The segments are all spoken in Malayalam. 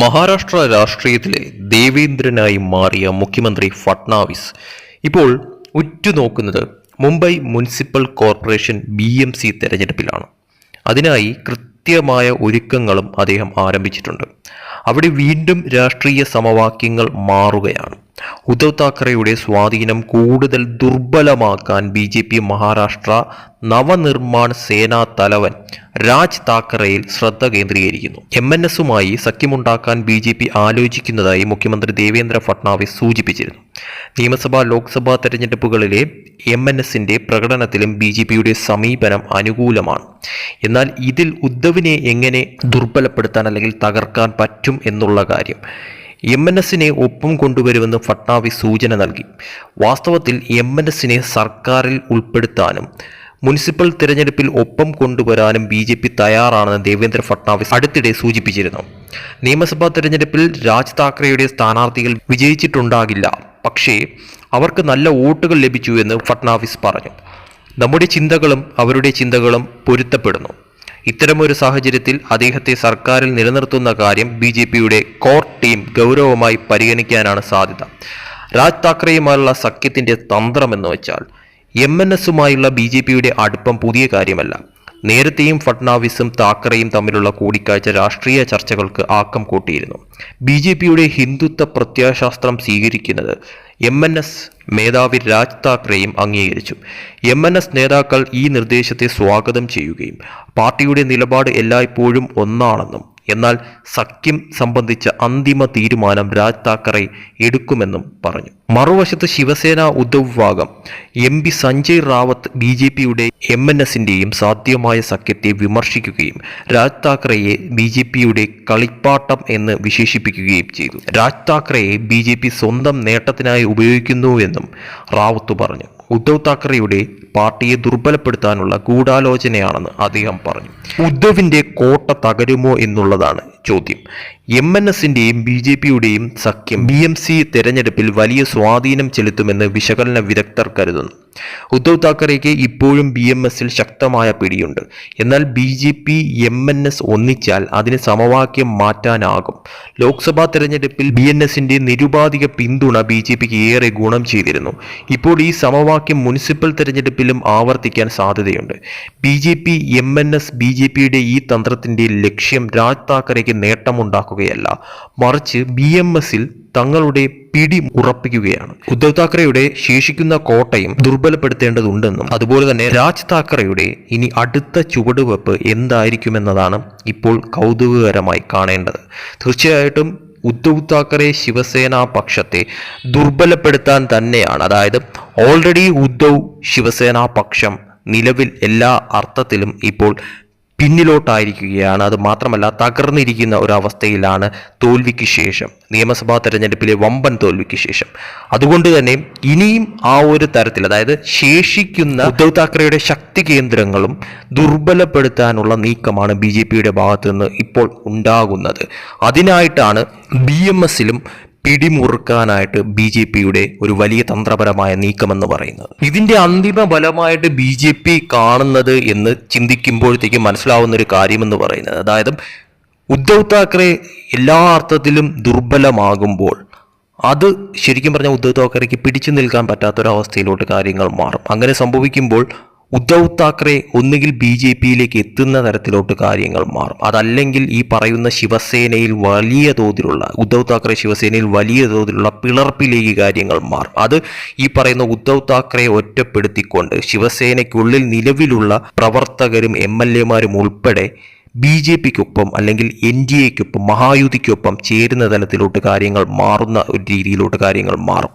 മഹാരാഷ്ട്ര രാഷ്ട്രീയത്തിലെ ദേവേന്ദ്രനായി മാറിയ മുഖ്യമന്ത്രി ഫട്നാവിസ് ഇപ്പോൾ ഉറ്റുനോക്കുന്നത് Mumbai municipal corporation B M C തെരഞ്ഞെടുപ്പിലാണ്. അതിനായി കൃത്യമായ ഒരുക്കങ്ങളും അദ്ദേഹം ആരംഭിച്ചിട്ടുണ്ട്. അവിടെ വീണ്ടും രാഷ്ട്രീയ സമവാക്യങ്ങൾ മാറുകയാണ്. ഉദ്ധവ് താക്കറെയുടെ സ്വാധീനം കൂടുതൽ ദുർബലമാക്കാൻ B J P Maharashtra Navnirman Sena തലവൻ രാജ് താക്കറയിൽ ശ്രദ്ധ കേന്ദ്രീകരിക്കുന്നു. എം എൻ എസുമായി സഖ്യമുണ്ടാക്കാൻ ബി ജെ പി ആലോചിക്കുന്നതായി മുഖ്യമന്ത്രി ദേവേന്ദ്ര ഫട്നാവിസ് സൂചിപ്പിച്ചിരുന്നു. നിയമസഭാ ലോക്സഭാ തെരഞ്ഞെടുപ്പുകളിലെ എം എൻ എസിന്റെ പ്രകടനത്തിലും ബി ജെ പിയുടെ സമീപനം അനുകൂലമാണ്. എന്നാൽ ഇതിൽ ഉദ്ധവിനെ എങ്ങനെ ദുർബലപ്പെടുത്താൻ അല്ലെങ്കിൽ തകർക്കാൻ പറ്റും എന്നുള്ള കാര്യം എം എൻ എസിനെ ഒപ്പം കൊണ്ടുവരുമെന്ന് ഫട്നാവിസ് സൂചന നൽകി. വാസ്തവത്തിൽ എം എൻ എസിനെ സർക്കാരിൽ ഉൾപ്പെടുത്താനും മുനിസിപ്പൽ തിരഞ്ഞെടുപ്പിൽ ഒപ്പം കൊണ്ടുവരാനും ബി ജെ പി തയ്യാറാണെന്ന് ദേവേന്ദ്ര ഫട്നാവിസ് അടുത്തിടെ സൂചിപ്പിച്ചിരുന്നു. നിയമസഭാ തിരഞ്ഞെടുപ്പിൽ രാജ് താക്കറെയുടെ സ്ഥാനാർത്ഥികൾ വിജയിച്ചിട്ടുണ്ടാകില്ല. പക്ഷേ അവർക്ക് നല്ല വോട്ടുകൾ ലഭിച്ചു എന്ന് ഫട്നാവിസ് പറഞ്ഞു. നമ്മുടെ ചിന്തകളും അവരുടെ ചിന്തകളും പൊരുത്തപ്പെടുന്നു. ഇത്തരമൊരു സാഹചര്യത്തിൽ അദ്ദേഹത്തെ സർക്കാരിൽ നിലനിർത്തുന്ന കാര്യം ബി ജെ പിയുടെ കോർ ടീം ഗൗരവമായി പരിഗണിക്കാനാണ് സാധ്യത. രാജ് താക്കറെയുമായുള്ള സഖ്യത്തിന്റെ തന്ത്രമെന്ന് വെച്ചാൽ എം എൻ എസുമായുള്ള ബി ജെ പിയുടെ അടുപ്പം പുതിയ കാര്യമല്ല. നേരത്തെയും ഫട്നാവിസും താക്കറെയും തമ്മിലുള്ള കൂടിക്കാഴ്ച രാഷ്ട്രീയ ചർച്ചകൾക്ക് ആക്കം കൂട്ടിയിരുന്നു. ബി ജെ പിയുടെ ഹിന്ദുത്വ പ്രത്യയശാസ്ത്രം സ്വീകരിക്കുന്നത് എം എൻ എസ് മേധാവി രാജ് താക്കറെയും അംഗീകരിച്ചു. എം എൻ എസ് നേതാക്കൾ ഈ നിർദ്ദേശത്തെ സ്വാഗതം ചെയ്യുകയും പാർട്ടിയുടെ നിലപാട് എല്ലായ്പ്പോഴും ഒന്നാണെന്നും എന്നാൽ സഖ്യം സംബന്ധിച്ച അന്തിമ തീരുമാനം രാജ് താക്കറെ എടുക്കുമെന്നും പറഞ്ഞു. മറുവശത്ത് ശിവസേന ഉദ്ധവ് വിഭാഗം M P Sanjay Raut B J പിയുടെ എം എൻ എസിന്റെയും സാധ്യമായ സഖ്യത്തെ വിമർശിക്കുകയും രാജ് താക്കറെയെ ബി ജെ പിയുടെ കളിപ്പാട്ടം എന്ന് വിശേഷിപ്പിക്കുകയും ചെയ്തു. രാജ് താക്കറെയെ ബി ജെ പി സ്വന്തം നേട്ടത്തിനായി ഉപയോഗിക്കുന്നുവെന്നും റാവത്ത് പറഞ്ഞു. ഉദ്ധവ് താക്കറെയുടെ പാർട്ടിയെ ദുർബലപ്പെടുത്താനുള്ള ഗൂഢാലോചനയാണെന്ന് അദ്ദേഹം പറഞ്ഞു. ഉദ്ധവിന്റെ കോട്ട തകരുമോ എന്നുള്ളതാണ് ചോദ്യം. എം എൻ എസിന്റെയും ബി ജെ പിയുടെയും സഖ്യം ബി എം സി തെരഞ്ഞെടുപ്പിൽ വലിയ സ്വാധീനം ചെലുത്തുമെന്ന് വിശകലന വിദഗ്ധർ കരുതുന്നു. ഉദ്ധവ് താക്കറെയ്ക്ക് ഇപ്പോഴും ബി എം എസിൽ ശക്തമായ പിടിയുണ്ട്. എന്നാൽ B J P M N S ഒന്നിച്ചാൽ അതിന് സമവാക്യം മാറ്റാനാകും. ലോക്സഭാ തെരഞ്ഞെടുപ്പിൽ ബി എൻ എസിന്റെ നിരുപാധിക പിന്തുണ ബി ജെ പിക്ക് ഏറെ ഗുണം ചെയ്തിരുന്നു. ഇപ്പോൾ ഈ സമവാക്യം മുനിസിപ്പൽ തെരഞ്ഞെടുപ്പിലും ആവർത്തിക്കാൻ സാധ്യതയുണ്ട്. B J P M N S B J പിയുടെ ഈ തന്ത്രത്തിന്റെ ലക്ഷ്യം രാജ് താക്കറേക്ക് നേട്ടമുണ്ടാക്കുകയല്ല. മറിച്ച് ബി എം എസിൽ തങ്ങളുടെ പിടി ഉറപ്പിക്കുകയാണ്. ഉദ്ധവ് താക്കറെയുടെ ശേഷിക്കുന്ന കോട്ടയും ദുർബലപ്പെടുത്തേണ്ടതുണ്ടെന്നും അതുപോലെ തന്നെ രാജ് താക്കറെയുടെ ഇനി അടുത്ത ചുവടുവെപ്പ് എന്തായിരിക്കുമെന്നതാണ് ഇപ്പോൾ കൗതുകകരമായി കാണേണ്ടത്. തീർച്ചയായിട്ടും ഉദ്ധവ് താക്കറെ ശിവസേന പക്ഷത്തെ ദുർബലപ്പെടുത്താൻ തന്നെയാണ്. അതായത് ഓൾറെഡി ഉദ്ധവ് ശിവസേന പക്ഷം നിലവിൽ എല്ലാ അർത്ഥത്തിലും ഇപ്പോൾ പിന്നിലോട്ടായിരിക്കുകയാണ്. അത് മാത്രമല്ല തകർന്നിരിക്കുന്ന ഒരവസ്ഥയിലാണ് തോൽവിക്ക് ശേഷം നിയമസഭാ തെരഞ്ഞെടുപ്പിലെ വമ്പൻ തോൽവിക്ക് ശേഷം. അതുകൊണ്ട് തന്നെ ഇനിയും ആ ഒരു തരത്തിൽ അതായത് ശേഷിക്കുന്ന ഉദ്ധവ് താക്കറെയുടെ ശക്തി കേന്ദ്രങ്ങളും ദുർബലപ്പെടുത്താനുള്ള നീക്കമാണ് ബി ജെ പിയുടെ ഭാഗത്തു നിന്ന് ഇപ്പോൾ ഉണ്ടാകുന്നത്. അതിനായിട്ടാണ് ബി എം എസിലും പിടിമുറുക്കാനായിട്ട് ബി ജെ പിയുടെ ഒരു വലിയ തന്ത്രപരമായ നീക്കമെന്ന് പറയുന്നത്. ഇതിന്റെ അന്തിമ ഫലമായിട്ട് ബി ജെ പി കാണുന്നത് എന്ന് ചിന്തിക്കുമ്പോഴത്തേക്കും മനസ്സിലാവുന്ന ഒരു കാര്യമെന്ന് പറയുന്നത്. അതായത് ഉദ്ധവ് താക്കറെ എല്ലാ അർത്ഥത്തിലും ദുർബലമാകുമ്പോൾ അത് ശരിക്കും പറഞ്ഞാൽ ഉദ്ധവ് താക്കറെക്ക് പിടിച്ചു നിൽക്കാൻ പറ്റാത്തൊരവസ്ഥയിലോട്ട് കാര്യങ്ങൾ മാറും. അങ്ങനെ സംഭവിക്കുമ്പോൾ ഉദ്ധവ് താക്കറെ ഒന്നുകിൽ ബി ജെ പിയിലേക്ക് എത്തുന്ന തരത്തിലോട്ട് കാര്യങ്ങൾ മാറും. അതല്ലെങ്കിൽ ഈ പറയുന്ന ശിവസേനയിൽ വലിയ തോതിലുള്ള ഉദ്ധവ് താക്കറെ ശിവസേനയിൽ വലിയ തോതിലുള്ള പിളർപ്പിലേക്ക് കാര്യങ്ങൾ മാറും. അത് ഈ പറയുന്ന ഉദ്ധവ് താക്കറെ ഒറ്റപ്പെടുത്തിക്കൊണ്ട് ശിവസേനയ്ക്കുള്ളിൽ നിലവിലുള്ള പ്രവർത്തകരും എം എൽ എമാരും ഉൾപ്പെടെ ബി ജെ പിക്കൊപ്പം അല്ലെങ്കിൽ എൻ ഡി എക്കൊപ്പം മഹായുതിക്കൊപ്പം ചേരുന്ന തലത്തിലോട്ട് കാര്യങ്ങൾ മാറുന്ന ഒരു രീതിയിലോട്ട് കാര്യങ്ങൾ മാറും.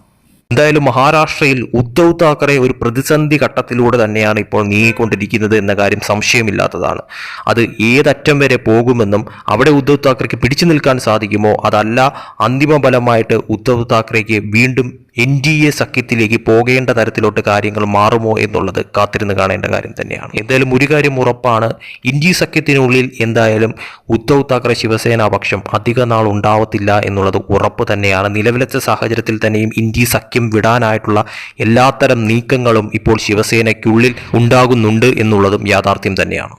എന്തായാലും മഹാരാഷ്ട്രയിൽ ഉദ്ധവ് താക്കറെ ഒരു പ്രതിസന്ധി ഘട്ടത്തിലൂടെ തന്നെയാണ് ഇപ്പോൾ നീങ്ങിക്കൊണ്ടിരിക്കുന്നത് എന്ന കാര്യം സംശയമില്ലാത്തതാണ്. അത് ഏതറ്റം വരെ പോകുമെന്നും അവിടെ ഉദ്ധവ് താക്കറെക്ക് പിടിച്ചു നിൽക്കാൻ സാധിക്കുമോ? അതല്ല അന്തിമ ഫലമായിട്ട് ഉദ്ധവ് താക്കറെക്ക് വീണ്ടും എൻ ഡി എ സഖ്യത്തിലേക്ക് പോകേണ്ട തരത്തിലോട്ട് കാര്യങ്ങൾ മാറുമോ എന്നുള്ളത് കാത്തിരുന്ന് കാണേണ്ട കാര്യം തന്നെയാണ്. എന്തായാലും ഒരു കാര്യം ഉറപ്പാണ് ഇന്ത്യ സഖ്യത്തിനുള്ളിൽ എന്തായാലും ഉദ്ധവ് താക്കറെ ശിവസേന പക്ഷം അധിക നാൾ ഉണ്ടാവത്തില്ല എന്നുള്ളത് ഉറപ്പ് തന്നെയാണ്. നിലവിലത്തെ സാഹചര്യത്തിൽ തന്നെയും ഇന്ത്യ സഖ്യം വിടാനായിട്ടുള്ള എല്ലാത്തരം നീക്കങ്ങളും ഇപ്പോൾ ശിവസേനയ്ക്കുള്ളിൽ ഉണ്ടാകുന്നുണ്ട് എന്നുള്ളതും യാഥാർത്ഥ്യം തന്നെയാണ്.